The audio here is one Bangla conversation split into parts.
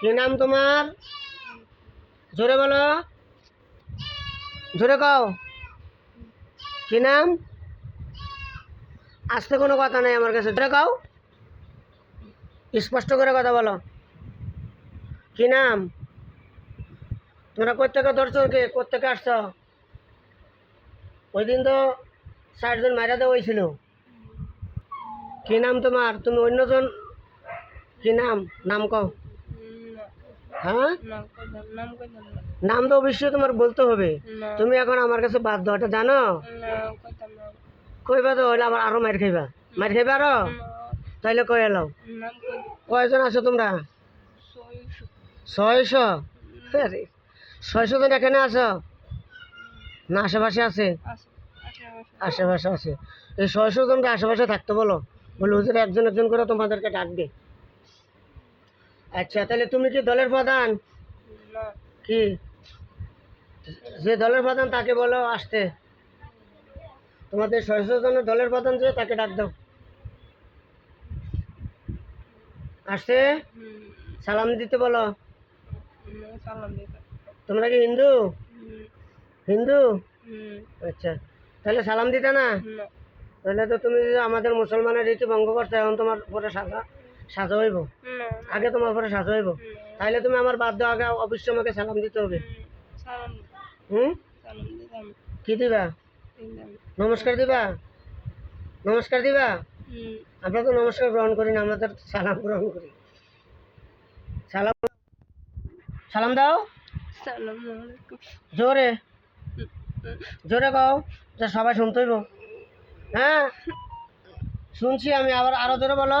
কি নাম তোমার? জোরে বলো। জোরে কও। কি নাম? আসতে কোনো কথা নেই আমার কাছে। জোরে কও। স্পষ্ট করে কথা বলো। কি নাম? তোমরা কোথেকে ধরছো কে? কোথেকে আসছ? ওই দিন তো ষাটজন মারা দেওয়া হয়েছিল। কি নাম তোমার? তুমি অন্যজন? কি নাম? নাম কও। হ্যাঁ? নাম তো অবশ্যই তোমার বলতে হবে। তুমি এখন আমার কাছে বাদ দেওয়াটা জানো? কইবা তো হইলে আবার আরও মার খাইবা। মার খাইবা আরও? তাইলে কই এলাও কয়জন আছো তোমরা? ছয়শো। ছয়শো? জন এখানে আছো? না আশেপাশে আছে? আশেপাশে। আছে। এই ছয়শো জনকে আশেপাশে থাকতে বলো। বলে হুজুর একজন একজন করে তোমাদেরকে ডাকবে। আচ্ছা তাহলে তুমি কি দলের প্রধান? কি? যে দলের প্রধান তাকে বলো আসতে। তোমাদের ছয়শো জনের দলের প্রধান যে তাকে ডাক দাও। আসতে সালাম দিতে বলো। তোমরা কি হিন্দু? হিন্দু? আচ্ছা তাহলে সালাম দিতে না? তাহলে তো তুমি আমাদের মুসলমানের রীতি ভঙ্গ করছ এখন তোমার উপরে সাজা। সাজা হইব? আগে তোমার উপরে সাজা হইব? তাহলে তুমি আমার বাধ্য আগে অবশ্যই আমাকে সালাম দিতে হবে। হুম কি দিবা? নমস্কার দিবা? নমস্কার দিবা? আমরা তো নমস্কার গ্রহণ করি না আমাদের সালাম গ্রহণ করি। সালাম সালাম দাও। জোরে। জোরে কও যে সবাই শুনতে হইব। হ্যাঁ? শুনছি আমি আবার আরও জোরে বলো।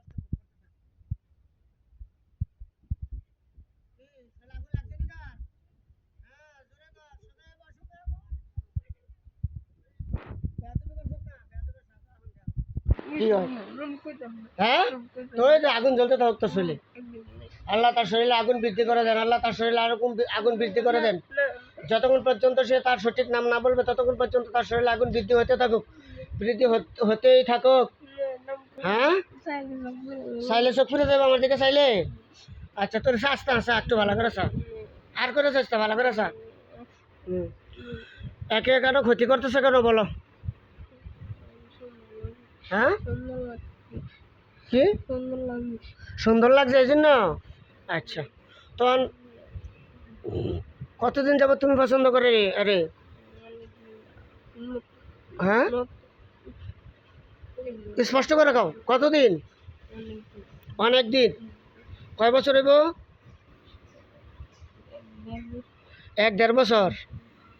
কি হয়? হ্যাঁ? তোর আগুন জ্বলতে থাকুক তোর শরীরে আল্লাহ তার শরীরে আগুন বৃদ্ধি করে দেন আল্লাহ তার শরীরে আরও আগুন বৃদ্ধি করে দেন। যতক্ষণ পর্যন্ত সে তার সঠিক নাম না বলবে ততক্ষণ পর্যন্ত তার শরীরে আগুন বৃদ্ধি হতে থাকুক। বৃদ্ধি হত- হতেই থাকুক। হ্যাঁ? চাইলে চোখ ফুরে যাবে আমার দিকে চাইলে আচ্ছা তোর শ্বাসটা আসা একটু ভালো করে চা আর করে চেষ্টা ভালো করে চা হুম। একে কেন ক্ষতি করতেছে কেন বলো? হ্যাঁ? কি? সুন্দর লাগছে। এই জন্য? আচ্ছা। তখন কতদিন যাবত তুমি পছন্দ করে আরে। হ্যাঁ? স্পষ্ট করে খাও কতদিন? অনেক দিন কয় বছর হইব? এক দেড় বছর।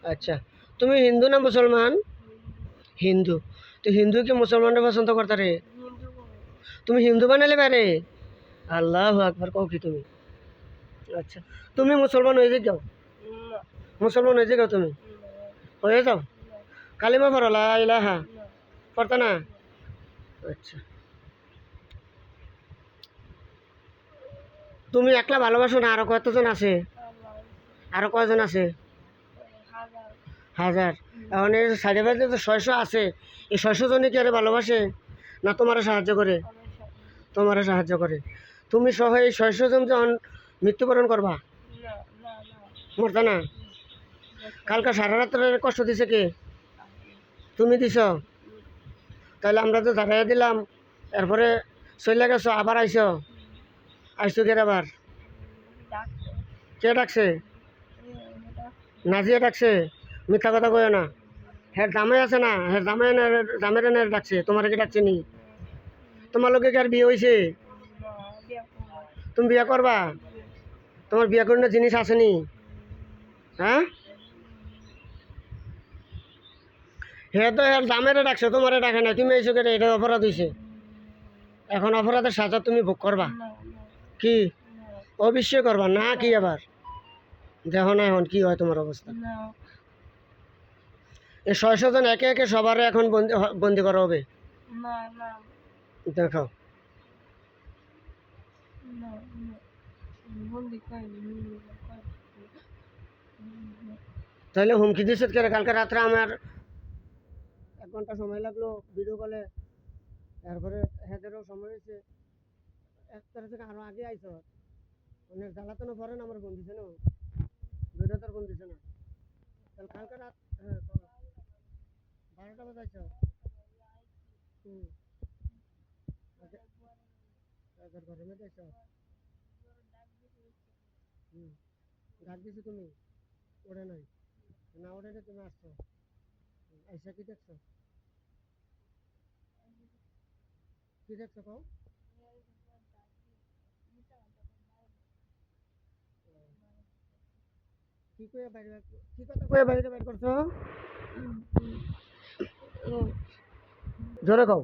আচ্ছা। তুমি হিন্দু না মুসলমান? হিন্দু। তো হিন্দু কি মুসলমানরা পছন্দ করতে রে? তুমি হিন্দু বানালে পারে? আল্লাহ আকবার কও কি তুমি? আচ্ছা তুমি মুসলমান হয়ে যাও। মুসলমান হয়ে যাও তুমি? হয়ে যাও? কালিমা পড়ো, লা ইলাহা, পড়তা না? আচ্ছা। তুমি একলা ভালোবাসো না? আরও কতজন আছে? আরও কয়জন আছে? হাজার। এখন এই সাইডে বাইরে যে ছয়শো আছে। এই ছয়শো জনে কি আরে ভালোবাসে? না তোমারও সাহায্য করে? তোমারও সাহায্য করে। তুমি সহ এই ছয়শো জন যখন মৃত্যুবরণ করবা? মরতা না? কালকে সারা রাত্রে কষ্ট দিছে কে? তুমি দিছ? তাহলে আমরা তো দাঁড়াইয়া দিলাম। এরপরে চলে গেছো, আবার আইস আইসো কে আবার? কে ডাকছে? নাজিয়া ডাকছে? মিথ্যা কথা কয় না। হ্যাঁ দামে আছে না হ্যাঁ দামে দামের এনে ডাকছে, তোমার কি ডাকছে নি? তোমার লোকে কি আর বিয়ে হয়েছে তুমি বিয়ে করবা? তোমার বিয়ে করার জিনিস আসেনি হ্যাঁ? হে তো হ্যাঁ দামের ডাকছে, তোমার ডাকে না তুমি করে এটা অপরাধ হয়েছে এখন অপরাধের সাজা তুমি ভোগ করবা? কি? অবশ্যই করবা, না কি আবার? দেখো না এখন কি হয় তোমার অবস্থা। এই ছয়শো জন একে একে সবার এখন বন্দি বন্দি করা হবে? দেখো তাহলে হুমকি দিছত কেন? কালকে রাত্রে আমার এক ঘণ্টা সময় লাগল ভিডিও কলে তারপরে হেদেরও সময় হয়েছে। এক তারা থেকে আরও আগে আইস অনেক জ্বালাতনও পরে না আমার দিছে না দুইটা তোর দিছে না কালকে রাত হ্যাঁ আইছ হুম। ডাক দিছো তুমি? ওড়ে নাই। না নাই তুমি আসছো। আইসা কি দেখছ? কি দেখছ কও? কি কয়ে বাইরে কি কথা কয়ে বাইরে বের করছ? জোরে কও